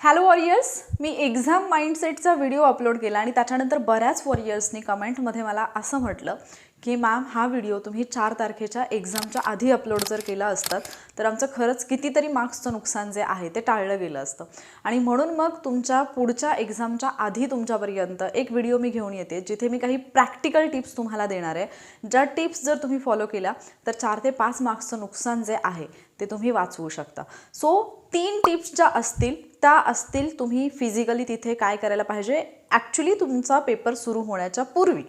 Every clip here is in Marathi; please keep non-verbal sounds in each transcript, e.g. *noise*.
हॅलो वॉरियर्स मी एक्झाम माइंडसेटचा व्हिडिओ अपलोड केला आणि त्याच्यानंतर बऱ्याच वॉरियर्सनी कमेंटमध्ये मला असं म्हटलं की मॅम हा व्हिडिओ तुम्ही चार तारखेच्या एक्झामच्या आधी अपलोड जर केला असतात तर आमचं खरंच कितीतरी मार्क्सचं नुकसान जे आहे ते टाळलं गेलं असतं. आणि म्हणून मग तुमच्या पुढच्या एक्झामच्या आधी तुमच्यापर्यंत एक व्हिडिओ मी घेऊन येते जिथे मी काही प्रॅक्टिकल टिप्स तुम्हाला देणार आहे. ज्या टिप्स जर तुम्ही फॉलो केल्या तर चार ते पाच मार्क्सचं नुकसान जे आहे ते तुम्ही वाचवू शकता. सो तीन टिप्स ज्या असतील त्या असतील तुम्ही फिजिकली तिथे काय करायला पाहिजे? ॲक्च्युली तुमचा पेपर सुरू होण्याच्या पूर्वी.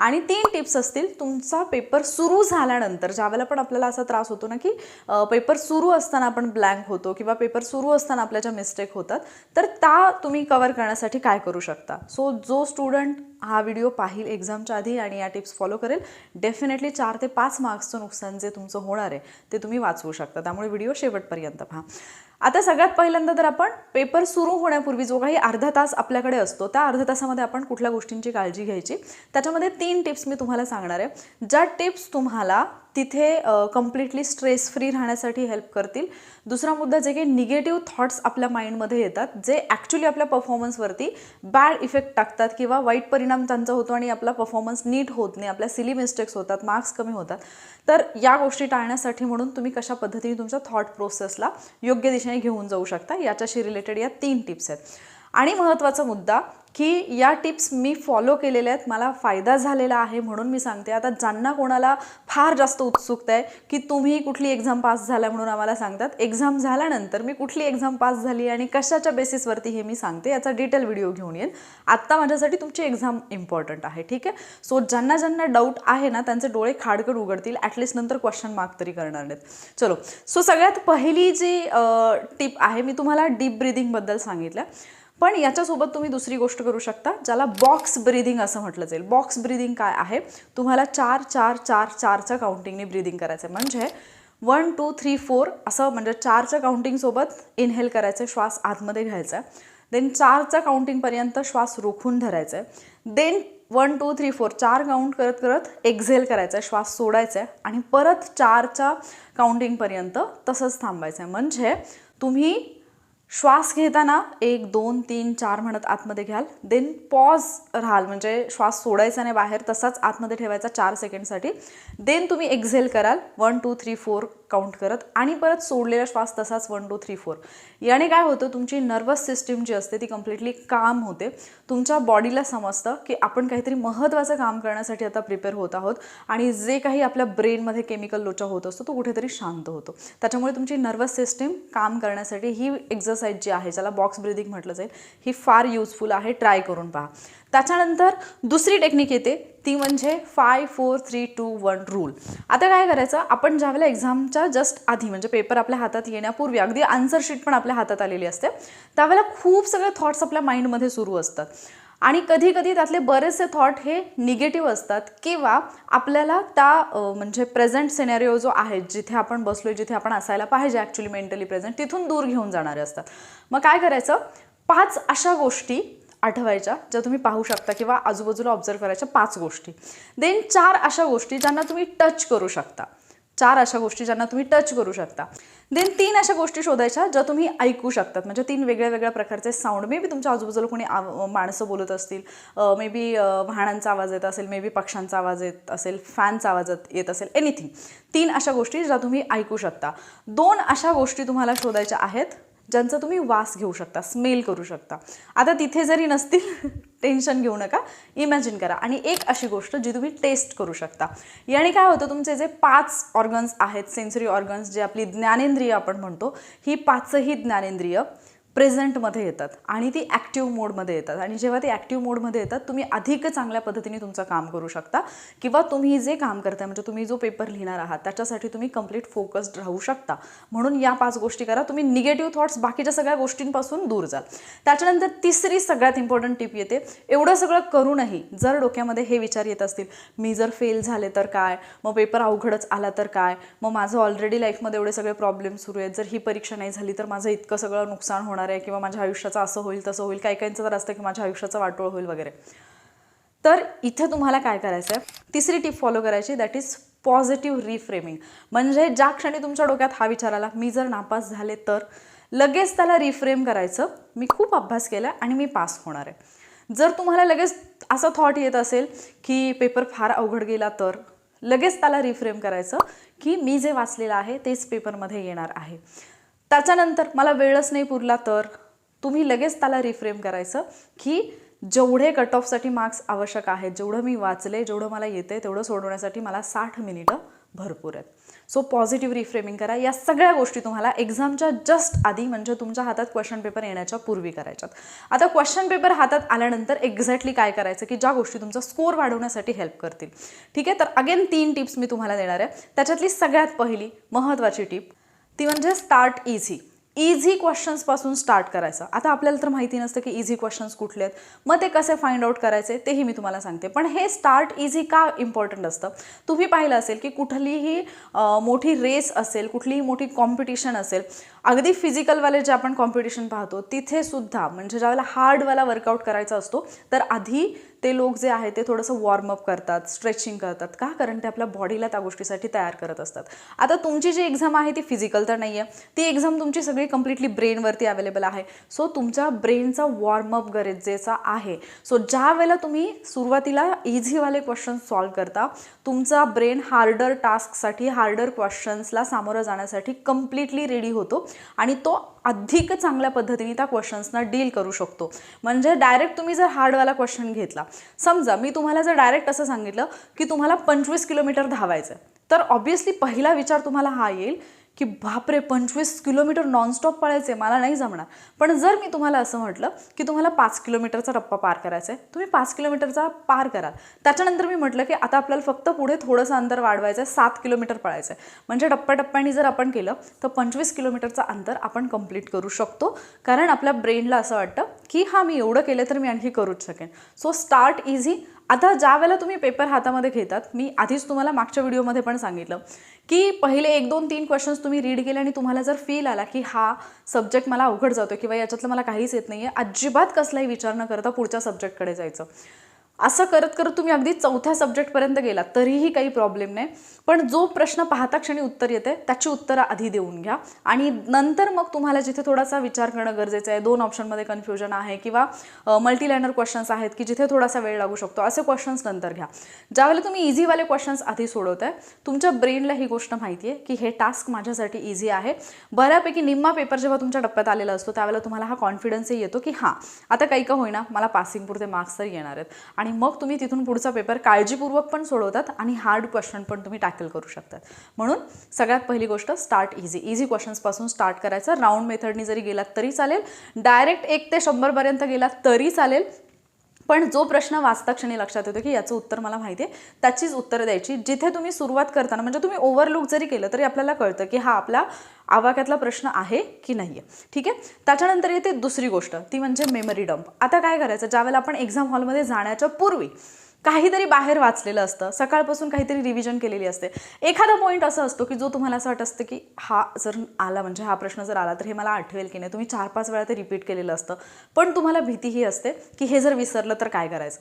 आणि तीन टिप्स असतील. तुमचा पेपर सुरू झाल्यानंतर ज्यावेळेला पण आपल्याला असा त्रास होतो ना की पेपर सुरू असताना आपण ब्लँक होतो किंवा पेपर सुरू असताना आपल्या ज्या मिस्टेक होतात तर त्या तुम्ही कवर करण्यासाठी काय करू शकता? सो जो स्टुडंट हा व्हिडिओ पाहिल एक्झामच्या आधी आणि या टिप्स फॉलो करेल डेफिनेटली चार ते पाच मार्क्सचं नुकसान जे तुमचं होणार आहे ते तुम्ही वाचवू शकता. त्यामुळे व्हिडिओ शेवटपर्यंत पहा. आता सगळ्यात पहिल्यांदा तर आपण पेपर सुरू होण्यापूर्वी जो काही अर्धा तास आपल्याकडे असतो त्या अर्ध्या तासामध्ये आपण कुठल्या गोष्टींची काळजी घ्यायची? त्याच्यामध्ये तीन टिप्स मी तुम्हाला सांगणार आहे. ज्या टिप्स तुम्हाला तिथे कम्प्लिटली स्ट्रेस फ्री राहण्यासाठी हेल्प करतील. दुसरा मुद्दा जे काही निगेटिव्ह थॉट्स आपल्या माइंडमध्ये येतात जे ॲक्च्युली आपल्या परफॉर्मन्सवरती बॅड इफेक्ट टाकतात किंवा वाईट परिणाम त्यांचा होतो आणि आपला परफॉर्मन्स नीट होत नाही आपल्या सिली मिस्टेक्स होतात मार्क्स कमी होतात. तर या गोष्टी टाळण्यासाठी म्हणून तुम्ही कशा पद्धतीने तुमच्या थॉट प्रोसेसला योग्य दिशेने घेऊन जाऊ शकता याच्याशी रिलेटेड या तीन टिप्स आहेत. आणि महत्त्वाचा मुद्दा की या टिप्स मी फॉलो केलेल्या आहेत मला फायदा झालेला आहे म्हणून मी सांगते. आता ज्यांना कोणाला फार जास्त उत्सुकता आहे की तुम्ही कुठली एक्झाम पास झाल्या म्हणून आम्हाला सांगतात एक्झाम झाल्यानंतर मी कुठली एक्झाम पास झाली आणि कशाच्या बेसिसवरती हे मी सांगते याचा डिटेल व्हिडिओ घेऊन येईन. आत्ता माझ्यासाठी तुमची एक्झाम इम्पॉर्टंट आहे ठीक आहे? सो ज्यांना ज्यांना डाऊट आहे ना त्यांचे डोळे खाडकड उघडतील ॲटलिस्ट नंतर क्वेश्चन मार्क तरी करणार नाहीत. चलो सो सगळ्यात पहिली जी टिप आहे मी तुम्हाला डीप ब्रिदिंगबद्दल सांगितलं. पण याच्यासोबत तुम्ही दुसरी गोष्ट करू शकता ज्याला बॉक्स ब्रिदिंग असं म्हटलं जाईल. बॉक्स ब्रिदिंग काय आहे? तुम्हाला चार चार चार चारच्या काउंटिंगने ब्रिदिंग करायचं आहे म्हणजे वन टू थ्री फोर असं म्हणजे चारच्या काउंटिंगसोबत इनहेल करायचं श्वास आतमध्ये घ्यायचा आहे देन चारच्या काउंटिंगपर्यंत श्वास रोखून धरायचा आहे then one two three four चार काउंट करत करत एक्झेल करायचा आहे श्वास सोडायचा आहे आणि परत चारच्या काउंटिंगपर्यंत तसंच थांबायचं आहे म्हणजे तुम्ही श्वास घेताना एक दोन तीन चार म्हणत आतमध्ये घ्याल. देन पॉज राहाल. म्हणजे श्वास सोडायचा नाही बाहेर तसाच आतमध्ये ठेवायचा चार सेकंडसाठी. देन तुम्ही एक्झेल कराल. One two three four count करत आणि परत सोडलेला श्वास तसाच वन टू थ्री फोर याने काय होतं तुमची नर्वस सिस्टीम जी असते ती कम्प्लिटली काम होते. तुमच्या बॉडीला समजतं की आपण काहीतरी महत्त्वाचं काम करण्यासाठी आता प्रिपेअर होत आहोत आणि जे काही आपल्या ब्रेनमध्ये केमिकल लोचा होत असतो तो कुठेतरी शांत होतो. त्याच्यामुळे तुमची नर्वस सिस्टीम काम करण्यासाठी ही एक्झरसाईज जी आहे ज्याला बॉक्स ब्रिदिंग म्हटलं जाईल ही फार युजफुल आहे. ट्राय करून पहा. त्याच्यानंतर दुसरी टेक्निक येते. ती म्हणजे five four three two one rule आता काय करायचं? आपण ज्यावेळेला एक्झामच्या जस्ट आधी म्हणजे पेपर आपल्या हातात येण्यापूर्वी अगदी आन्सर शीट पण आपल्या हातात आलेली असते त्यावेळेला खूप सगळे थॉट्स आपल्या माइंडमध्ये सुरू असतात. आणि कधी कधी त्यातले बरेचसे थॉट हे निगेटिव्ह असतात किंवा आपल्याला त्या म्हणजे प्रेझेंट सिनेरिओ जो आहे जिथे आपण बसलोय जिथे आपण असायला पाहिजे ॲक्च्युली मेंटली प्रेझेंट तिथून दूर घेऊन जाणारे असतात. मग काय करायचं? पाच अशा गोष्टी आठवायच्या ज्या तुम्ही पाहू शकता किंवा आजूबाजूला ऑब्झर्व करायच्या पाच गोष्टी. देन चार अशा गोष्टी ज्यांना तुम्ही टच करू शकता. चार अशा गोष्टी ज्यांना तुम्ही टच करू शकता. देन तीन अशा गोष्टी शोधायच्या ज्या तुम्ही ऐकू शकतात. म्हणजे तीन वेगळ्या वेगळ्या प्रकारचे साऊंड मे बी तुमच्या आजूबाजूला कोणी माणसं बोलत असतील. मे बी वाहनांचा आवाज येत असेल मे बी पक्ष्यांचा आवाज येत असेल फॅनचा आवाज येत असेल एनिथिंग तीन अशा गोष्टी ज्या तुम्ही ऐकू शकता. दोन अशा गोष्टी तुम्हाला शोधायच्या आहेत. ज्यांचा तुम्ही वास घेऊ शकता स्मेल करू शकता. आता तिथे जरी नसतील *laughs* टेन्शन घेऊ नका. इमॅजिन करा. आणि एक अशी गोष्ट जी तुम्ही टेस्ट करू शकता. याने काय होतं तुमचे जे पाच ऑर्गन्स आहेत सेन्सरी ऑर्गन्स जे आपली ज्ञानेंद्रिय आपण म्हणतो ही पाचही ज्ञानेंद्रिय प्रेझेंटमध्ये येतात आणि ती ॲक्टिव्ह मोडमध्ये येतात. आणि जेव्हा ती ॲक्टिव्ह मोडमध्ये येतात तुम्ही अधिक चांगल्या पद्धतीने तुमचं काम करू शकता किंवा तुम्ही जे काम करता म्हणजे तुम्ही जो पेपर लिहिणार आहात त्याच्यासाठी तुम्ही कंप्लीट फोकस्ड राहू शकता. म्हणून या पाच गोष्टी करा. तुम्ही निगेटिव्ह थॉट्स बाकीच्या सगळ्या गोष्टींपासून दूर जाल. त्याच्यानंतर तिसरी सगळ्यात इम्पॉर्टंट टिप येते. एवढं सगळं करूनही जर डोक्यामध्ये हे विचार येत असतील मी जर फेल झाले तर काय? मग पेपर अवघडच आला तर काय? मग माझं ऑलरेडी लाईफमध्ये एवढे सगळे प्रॉब्लेम सुरू आहेत. जर ही परीक्षा नाही झाली तर माझं इतकं सगळं नुकसान होणार आहे किंवा माझ्या आयुष्याचं असं होईल तसं होईल काही काहींचं तर असतं की माझ्या आयुष्याचं वाटोळ होईल वगैरे. तर इथे तुम्हाला काय करायचं आहे तिसरी टिप फॉलो करायची दॅट इज पॉझिटिव्ह रिफ्रेमिंग म्हणजे ज्या क्षणी तुमच्या डोक्यात हा विचार आला मी जर नापास झाले तर लगेच त्याला रिफ्रेम करायचं. मी खूप अभ्यास केला आणि मी पास होणार आहे. जर तुम्हाला लगेच असा थॉट येत असेल की पेपर फार अवघड गेला तर लगेच त्याला रिफ्रेम करायचं की मी जे वाचलेलं आहे तेच पेपरमध्ये येणार आहे. त्याच्यानंतर मला वेळच नाही पुरला तर? तुम्ही लगेच त्याला रिफ्रेम करायचं की जेवढे कट ऑफसाठी मार्क्स आवश्यक आहेत जेवढं मी वाचले जेवढं मला येते तेवढं सोडवण्यासाठी मला साठ मिनिटं भरपूर आहेत. सो पॉझिटिव्ह रिफ्रेमिंग करा. या सगळ्या गोष्टी तुम्हाला एक्झामच्या जस्ट आधी म्हणजे तुमच्या हातात क्वेश्चन पेपर येण्याच्या पूर्वी करायच्यात. आता क्वेश्चन पेपर हातात आल्यानंतर एक्झॅक्टली काय करायचं? की ज्या गोष्टी तुमचा स्कोर वाढवण्यासाठी हेल्प करतील. ठीक आहे? तर अगेन तीन टिप्स मी तुम्हाला देणार आहे. त्याच्यातली सगळ्यात पहिली महत्त्वाची टिप ती म्हणजे स्टार्ट इझी इझी क्वेश्चन्सपासून स्टार्ट करायचं. आता आपल्याला तर माहिती नसतं की इझी क्वेश्चन्स कुठले आहेत. मग ते कसे फाइंड आउट करायचे तेही मी तुम्हाला सांगते. पण हे स्टार्ट इझी का इम्पॉर्टंट असतं? तुम्ही पाहिलं असेल की कुठलीही मोठी रेस असेल कुठलीही मोठी कॉम्पिटिशन असेल अगदी फिजिकलवाले जे आपण कॉम्पिटिशन पाहतो तिथे सुद्धा म्हणजे ज्यावेळेला हार्डवाला वर्कआउट करायचा असतो तर आधी ते लोक जे आहे ते थोडंसं वॉर्मअप करतात स्ट्रेचिंग करतात. का? कारण ते आपल्या बॉडीला त्या गोष्टीसाठी तयार करत असतात. आता तुमची जी एक्झाम आहे ती फिजिकल तर नाही आहे ती एक्झाम तुमची सगळी कम्प्लिटली ब्रेनवरती अवेलेबल आहे. सो तुमच्या ब्रेनचा वॉर्मअप गरजेचा आहे. सो ज्या वेळेला तुम्ही सुरुवातीला इझीवाले क्वेश्चन सॉल्व करता तुमचा ब्रेन हार्डर टास्कसाठी हार्डर क्वेश्चन्सला सामोरं जाण्यासाठी कम्प्लिटली रेडी होतो. आणि तो अधिक चांगल्या पद्धतीने त्या क्वेश्चन्सना डील करू शकतो. म्हणजे डायरेक्ट तुम्ही जर हार्डवाला क्वेश्चन घेतला समजा मी तुम्हाला जर डायरेक्ट असं सांगितलं की तुम्हाला पंचवीस किलोमीटर धावायचं आहे तर ऑब्व्हियसली पहिला विचार तुम्हाला हा येईल की बापरे पंचवीस किलोमीटर नॉनस्टॉप पळायचे मला नाही जमणार. पण जर मी तुम्हाला असं म्हटलं की तुम्हाला पाच किलोमीटरचा टप्पा पार करायचा आहे तुम्ही पाच किलोमीटरचा पार कराल. त्याच्यानंतर मी म्हटलं की आता आपल्याला फक्त पुढे थोडंसं अंतर वाढवायचं आहे सात किलोमीटर पळायचं आहे म्हणजे टप्प्याटप्प्याने जर आपण केलं तर पंचवीस किलोमीटरचं अंतर आपण कंप्लीट करू शकतो. कारण आपल्या ब्रेनला असं वाटतं की हां मी एवढं केलं तर मी आणखी करूच शकेन. सो स्टार्ट इझी आता ज्या वेळेला तुम्ही पेपर हातामध्ये घेतात मी आधीच तुम्हाला मागच्या व्हिडिओमध्ये पण सांगितलं की पहिले एक दोन तीन क्वेश्चन्स तुम्ही रीड केले आणि तुम्हाला जर फील आला की हा सब्जेक्ट मला अवघड जातो किंवा याच्यातलं मला काहीच येत नाही आहे अजिबात कसलाही विचार न करता पुढच्या सब्जेक्टकडे जायचं. असं करत करत तुम्ही अगदी चौथ्या सब्जेक्टपर्यंत गेलात तरीही काही प्रॉब्लेम नाही. पण जो प्रश्न पाहता क्षणी उत्तर येते त्याची उत्तरं आधी देऊन घ्या. आणि नंतर मग तुम्हाला जिथे थोडासा विचार करणं गरजेचं आहे दोन ऑप्शनमध्ये कन्फ्युजन आहे किंवा मल्टीलायनर क्वेश्चन्स आहेत की जिथे थोडासा वेळ लागू शकतो असे क्वेश्चन्स नंतर घ्या. ज्यावेळेला तुम्ही इझीवाले क्वेश्चन्स आधी सोडवताय तुमच्या ब्रेनला ही गोष्ट माहिती आहे की हे टास्क माझ्यासाठी इझी आहे. बऱ्यापैकी निम्मा पेपर जेव्हा तुमच्या टप्प्यात आलेला असतो त्यावेळेला तुम्हाला हा कॉन्फिडन्सही येतो की हां आता काही का होईना मला पासिंग पुरते मार्क्स तर येणार आहेत. आणि आणि मग तुम्ही तिथून पुढचा पेपर काळजीपूर्वक पण सोडवतात आणि हार्ड क्वेश्चन पण तुम्ही टॅकल करू शकतात. म्हणून सगळ्यात पहिली गोष्ट स्टार्ट इझी इझी क्वेश्चन्सपासून स्टार्ट करायचं. राऊंड मेथडनी जरी गेलात तरी चालेल. डायरेक्ट एक ते शंभरपर्यंत गेलात तरी चालेल. पण जो प्रश्न वाचता क्षणी लक्षात येतो की याचं उत्तर मला माहिती आहे त्याचीच उत्तरं द्यायची. जिथे तुम्ही सुरुवात करताना म्हणजे तुम्ही ओव्हरलुक जरी केलं तरी आपल्याला कळतं की हा आपला आवाक्यातला प्रश्न आहे की नाही आहे ठीक आहे? त्याच्यानंतर येते दुसरी गोष्ट ती म्हणजे मेमरी डंप आता काय करायचं? ज्यावेळेला आपण एक्झाम हॉलमध्ये जाण्याच्या पूर्वी काहीतरी बाहेर वाचलेलं असतं. सकाळपासून काहीतरी रिव्हिजन केलेली असते. एखादा पॉईंट असा असतो की जो तुम्हाला असं वाटत असतं की हा जर आला म्हणजे हा प्रश्न जर आला तर हे मला आठवेल की नाही. तुम्ही चार पाच वेळा ते रिपीट केलेलं असतं. पण तुम्हाला भीती ही असते की हे जर विसरलं तर काय करायचं?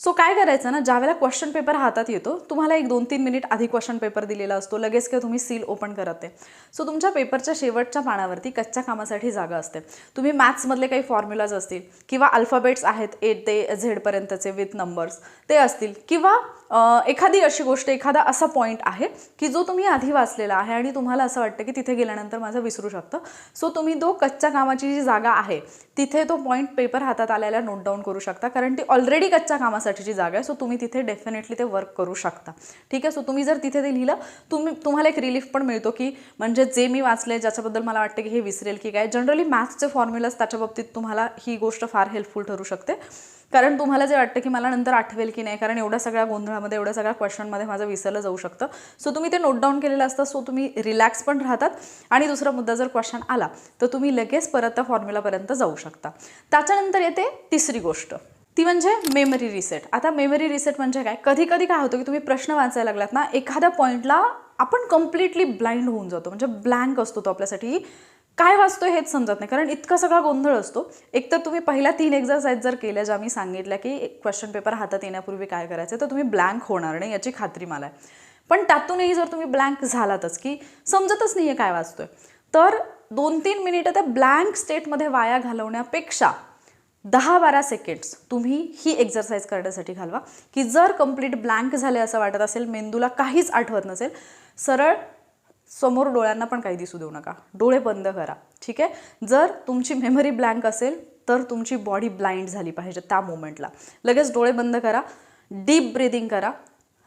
सो काय करायचं ना ज्यावेळेला क्वेश्चन पेपर हातात येतो तुम्हाला एक दोन तीन मिनिट आधी क्वेश्चन पेपर दिलेला असतो. लगेच काय तुम्ही सील ओपन करत आहे सो तुमच्या पेपरच्या शेवटच्या पानावरती कच्च्या कामासाठी जागा असते. तुम्ही मॅथ्समधले काही फॉर्म्युलाज असतील किंवा अल्फाबेट्स आहेत ए ते झेडपर्यंतचे विथ नंबर्स ते असतील किंवा एखादी अशी गोष्ट एखादा असा पॉईंट आहे की जो तुम्ही आधी वाचलेला आहे आणि तुम्हाला असं वाटतं की तिथे गेल्यानंतर माझं विसरू शकतं. सो तुम्ही तो कच्च्या कामाची जी जागा आहे तिथे तो पॉईंट पेपर हातात आल्याला नोट डाऊन करू शकता कारण ती ऑलरेडी कच्च्या कामासाठीची जागा आहे सो तुम्ही तिथे डेफिनेटली ते वर्क करू शकता. ठीक आहे? सो तुम्ही जर तिथे ते लिहिलं तुम्ही तुम्हाला एक रिलीफ पण मिळतो की म्हणजे जे मी वाचले ज्याच्याबद्दल मला वाटतं की हे विसरेल की काय जनरली मॅथ्सचे फॉर्म्युलाज त्याच्या बाबतीत तुम्हाला ही गोष्ट फार हेल्पफुल ठरू शकते. कारण तुम्हाला जे वाटतं की मला नंतर आठवेल की नाही कारण एवढ्या सगळ्या गोंधळामध्ये एवढ्या सगळ्या क्वेश्चनमध्ये माझं विसरलं जाऊ शकतं. सो तुम्ही ते नोट डाऊन केलेलं असतं सो तुम्ही रिलॅक्स पण राहतात. आणि दुसरा मुद्दा जर क्वेश्चन आला तर तुम्ही लगेच परत त्या फॉर्म्युलापर्यंत जाऊ शकता. त्याच्यानंतर येते तिसरी गोष्ट. ती म्हणजे मेमरी रिसेट आता मेमरी रिसेट म्हणजे काय? कधी कधी काय होतं की तुम्ही प्रश्न वाचायला लागलात ना एखाद्या पॉईंटला आपण कम्प्लिटली ब्लाइंड होऊन जातो. म्हणजे ब्लँक असतो तो आपल्यासाठी. काय वाचतो हेच समजत नाही. कारण इतका सगळा गोंधळ असतो. एकतर तुम्ही पहिल्या तीन एक्झरसाईज जर केल्या ज्या मी सांगितल्या की क्वेश्चन पेपर हातात येण्यापूर्वी काय करायचं तर तुम्ही ब्लँक होणार नाही याची खात्री मला आहे. पण त्यातूनही जर तुम्ही ब्लँक झालातच की समजतच नाही आहे काय वाचतोय. तर दोन तीन मिनिटं त्या ब्लँक स्टेटमध्ये वाया घालवण्यापेक्षा दहा बारा सेकंड्स तुम्ही ही एक्झरसाईज करण्यासाठी घालवा. की जर कंप्लीट ब्लँक झाले असं वाटत असेल मेंदूला काहीच आठवत नसेल सरळ समोर डोळ्यांना पण काही दिसू देऊ नका. डोळे बंद करा. ठीक आहे? जर तुमची मेमरी ब्लँक असेल तर तुमची बॉडी ब्लाइंड झाली पाहिजे त्या मोमेंटला लगेच डोळे बंद करा. डीप ब्रिदिंग करा.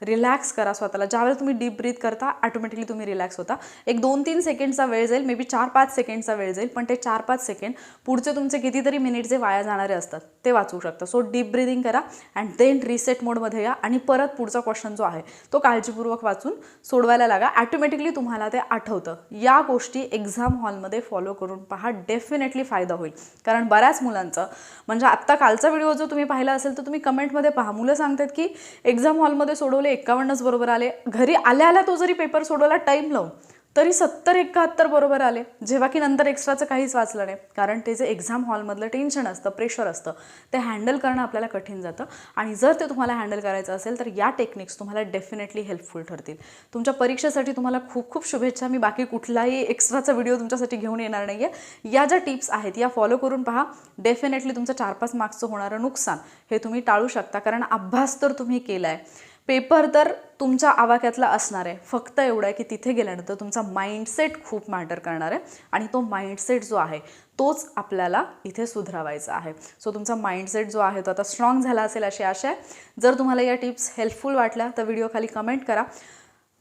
रिलॅक्स करा स्वतःला. ज्यावेळेला तुम्ही डीप ब्रीथ करता ऑटोमॅटिकली तुम्ही रिलॅक्स होता. एक दोन तीन सेकंडचा वेळ जाईल मे बी चार पाच सेकंडचा वेळ जाईल पण ते चार पाच सेकंड पुढचे तुमचे कितीतरी मिनिट जे वाया जाणारे असतात ते वाचवू शकता. सो डीप ब्रिदिंग करा अँड देन रिसेट मोडमध्ये या आणि परत पुढचा क्वेश्चन जो आहे तो काळजीपूर्वक वाचून सोडवायला लागा. ॲटोमॅटिकली तुम्हाला ते आठवतं. या गोष्टी एक्झाम हॉलमध्ये फॉलो करून पहा. डेफिनेटली फायदा होईल. कारण बऱ्याच मुलांचं म्हणजे आत्ता कालचा व्हिडिओ जो तुम्ही पाहिला असेल तर तुम्ही कमेंटमध्ये पहा. मुलं सांगतात की एक्झाम हॉलमध्ये सोडवले एकावन्नच बरोबर आले. घरी आल्या आल्या तो जरी पेपर सोडवला टाईम लावून तरी सत्तर एकाहत्तर बरोबर आले. जेव्हा की नंतर एक्स्ट्राचं काहीच वाचलं नाही. कारण ते जे एक्झाम हॉलमधलं टेन्शन असतं प्रेशर असतं ते हँडल करणं आपल्याला कठीण जातं. आणि जर ते तुम्हाला हँडल करायचं असेल तर या टेक्निक्स तुम्हाला डेफिनेटली हेल्पफुल ठरतील. तुमच्या परीक्षेसाठी तुम्हाला खूप खूप शुभेच्छा. मी बाकी कुठलाही एक्स्ट्राचा व्हिडिओ तुमच्यासाठी घेऊन येणार नाही आहे या ज्या टिप्स आहेत या फॉलो करून पहा. डेफिनेटली तुमचं चार पाच मार्क्सचं होणारं नुकसान हे तुम्ही टाळू शकता. कारण अभ्यास तर तुम्ही केला आहे पेपर तर तुमच्या आवाक्यातला असणार आहे. फक्त एवढं आहे की तिथे गेल्यानंतर तुमचा माइंडसेट खूप मॅटर करणार आहे. आणि तो माइंडसेट जो आहे तोच आपल्याला इथे सुधारावायचा आहे. सो तुमचा माइंडसेट जो आहे तो आता स्ट्रॉंग झाला असेल अशी आशा आहे. जर तुम्हाला या टिप्स हेल्पफुल वाटल्या तर व्हिडिओ खाली कमेंट करा.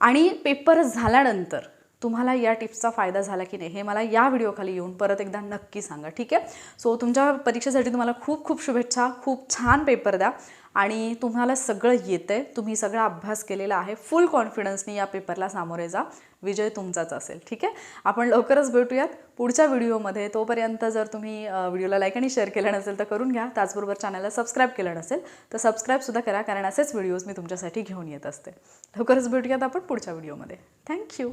आणि पेपर झाल्यानंतर तुम्हाला या टिप्सचा फायदा झाला की नाही हे मला या व्हिडिओखाली येऊन परत एकदा नक्की सांगा ठीक आहे? सो तुमच्या परीक्षेसाठी तुम्हाला खूप खूप शुभेच्छा खूप छान पेपर द्या आणि तुम्हाला सगळं येतं आहे तुम्ही सगळा अभ्यास केलेला आहे. फुल कॉन्फिडन्सनी या पेपरला सामोरे जा. विजय तुमचाच असेल ठीक आहे? आपण लवकरच भेटूयात. पुढच्या व्हिडिओमध्ये तोपर्यंत जर तुम्ही व्हिडिओला लाईक आणि शेअर केलं नसेल तर करून घ्या. त्याचबरोबर चॅनलला सबस्क्राईब केलं नसेल तर सबस्क्राईबसुद्धा करा कारण असेच व्हिडिओज मी तुमच्यासाठी घेऊन येत असते. लवकरच भेटूयात आपण पुढच्या व्हिडिओमध्ये. थँक्यू